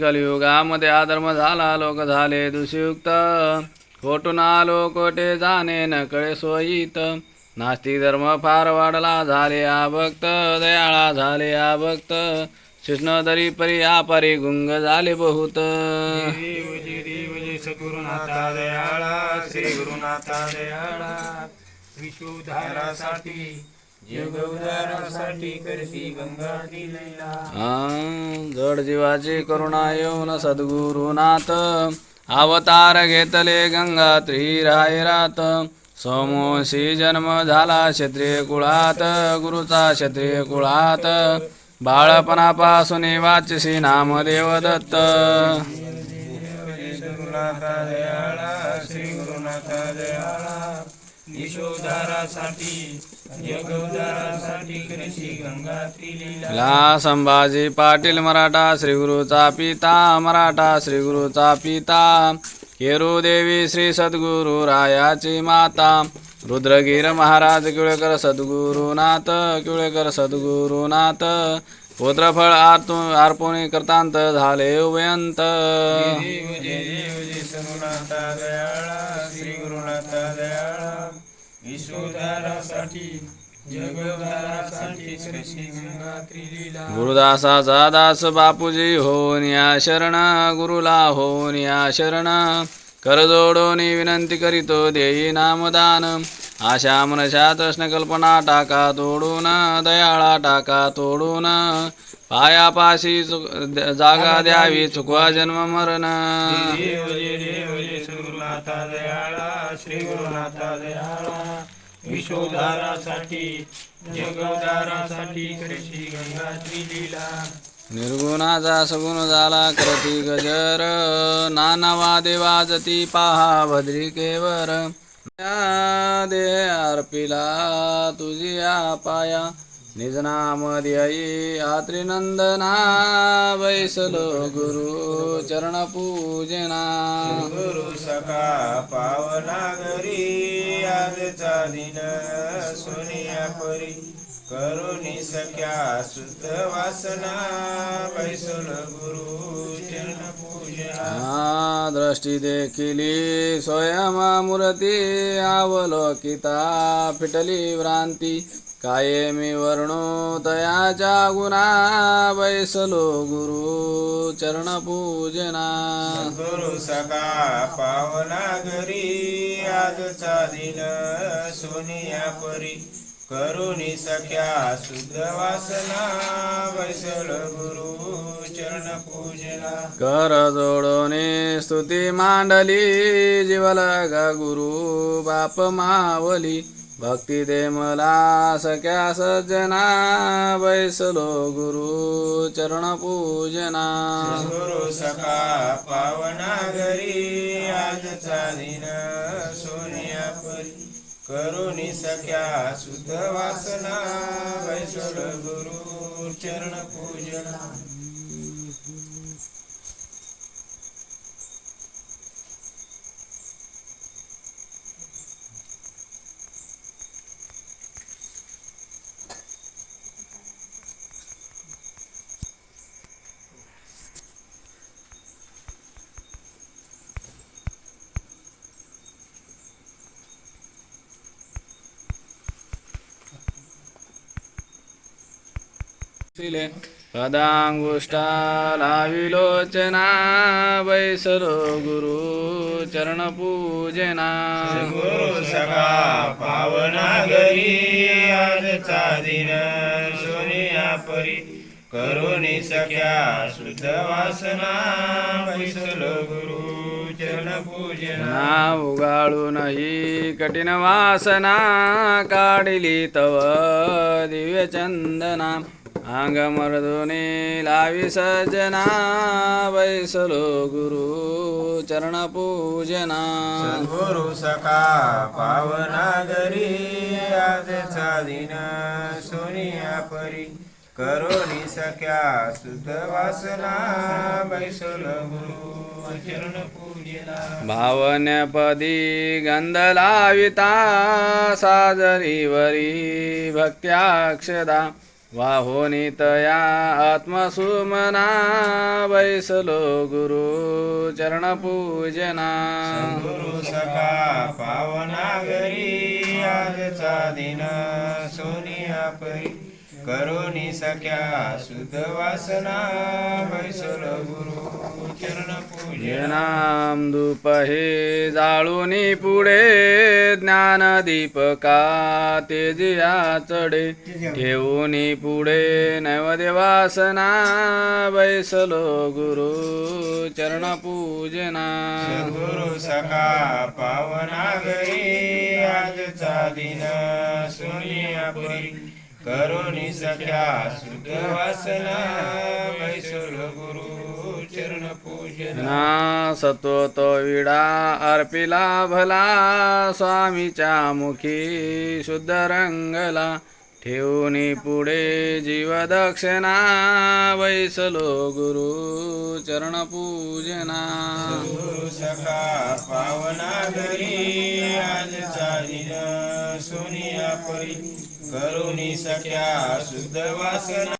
कलियुगामध्ये अधर्म झाला लोक झाले दुषयुक्त. खोटून आलो कोटे जाणे न कळे सोयीत. नास्तिक धर्म फार वाढला झाले आभक्त. दयाळा झाले आभक्त. कृष्ण दरी परी आपरी गुंग झाले बहुत. गुरुनाथा दयाळा श्री गुरुनाथा दयाळा. विश्वधारासाठी जड जीवाची करुणा येऊन सद्गुरुनाथ अवतार घेतले गंगा त्रिरायरात सोमोशी जन्म झाला क्षत्रिय कुळात. गुरुचा क्षत्रिय कुळात. बाळपणापासून वाचसी नामदेव दत्त गुरुनाथा दयाळा श्री गुरुनाथा दयाळा. ला संभाजी पाटील मराठा श्रीगुरुचा पिता मराठा श्रीगुरुचा पिता. केरू देवी श्री सद्गुरु रायाची माता. रुद्रगीर महाराज किळेकर सद्गुरुनाथ किळेकर सद्गुरुनाथ. पुत्रफळ आर्तू अर्पणी करतांत झाले उभयंत श्री गुरुनाथा दयाळा विश्वोद्धारासाठी गुरुदासाचा दास बापूजी होऊन या शरण. गुरुला होऊन या शरण. करजोडोनी विनंती करीतो देई नामदान. आशा मनशा तृष्ण कल्पना टाका तोडून दयाळा टाका तोडून. पायापाशी चुक जागा द्यावी चुकवा जन्म मरण. श्री गुरुनाथा दयाळा निर्गुणाचा सगुण झाला करती गजर. नानावा देवाजती पाहा भद्रिकेवर या दे अर्पिला तुझी आपाया. निजनाम आत्रिनंदना वैसलो गुरु चरण पूजना गुरु सका पावना घरी. आजचा दिन परी. करुणी सख्या सुत वासना. वैसल गुरु चरण दृष्टी देखिली स्वयंमूर्ती अवलोकिता फिटली भ्रांती। कायमी वर्णो तयाच्या गुणा बैसलो गुरु चरण पूजना। गुरु सका पावना घरी आजचा दिन सोनिया परी। करुणी सख्या शुद्ध वासना बैसल गुरु चरण पूजना कर जोडोने स्तुती मांडली जीवल ग गुरु बाप मावली. भक्ती दे मला सख्या सज्जना बैसलो गुरु चरण पूजना. गुरु सखा पावना घरी आजचा दिन सोनिया परी करुणी सख्या शुद्ध वासना वैष्णव गुरु चरण पूजना शिले। पदांगुष्ठा लाविलोचना बैसलो गुरु चरण पूजना गुरु सखा पावना घरी आजचा दिन सोनिया परी करुणी सख्या शुद्ध वासना बैसल गुरु कठीण वासना काढली तव दिव्य अंग मर्दुनी लावी सजना बैसलो गुरु चरण पूजना गुरु सखा पावना घरी आजचा दिन सोनिया परी करुणी सख्या शुद्ध वासना बैसल गुरु चरण पूजना भावन्यपदी गंध लाविता साजरीवरी भक्त्याक्षदा वाहोनी तया आत्मसुमना बैसलो गुरु चरणपूजना. गुरु सखा पावना घरी आजचा दिन. सोनिया परी करोनी सख्या शुद्ध वासना बैसल गुरु चरण पूजन हे जाळूनी पुढे ज्ञान दीपका तेजिया चढे ठेवूनी पुढे नैवद्य बैसलो गुरु चरण पूजना गुरु सका पावना घरी आजचा दिन सुनियापुरी करुणी सख्या शुद्ध वासना बैसलो गुरु. ना सतो तो विडा अर्पिला भला स्वामीच्या मुखी शुद्ध रंगला ठेवूनी पुढे जीवदक्षिणा वैसलो गुरु चरण पूजना गुरु सखा पावना घरी आजचा दिन सोनिया परी. करुणी सख्या शुद्ध वासना.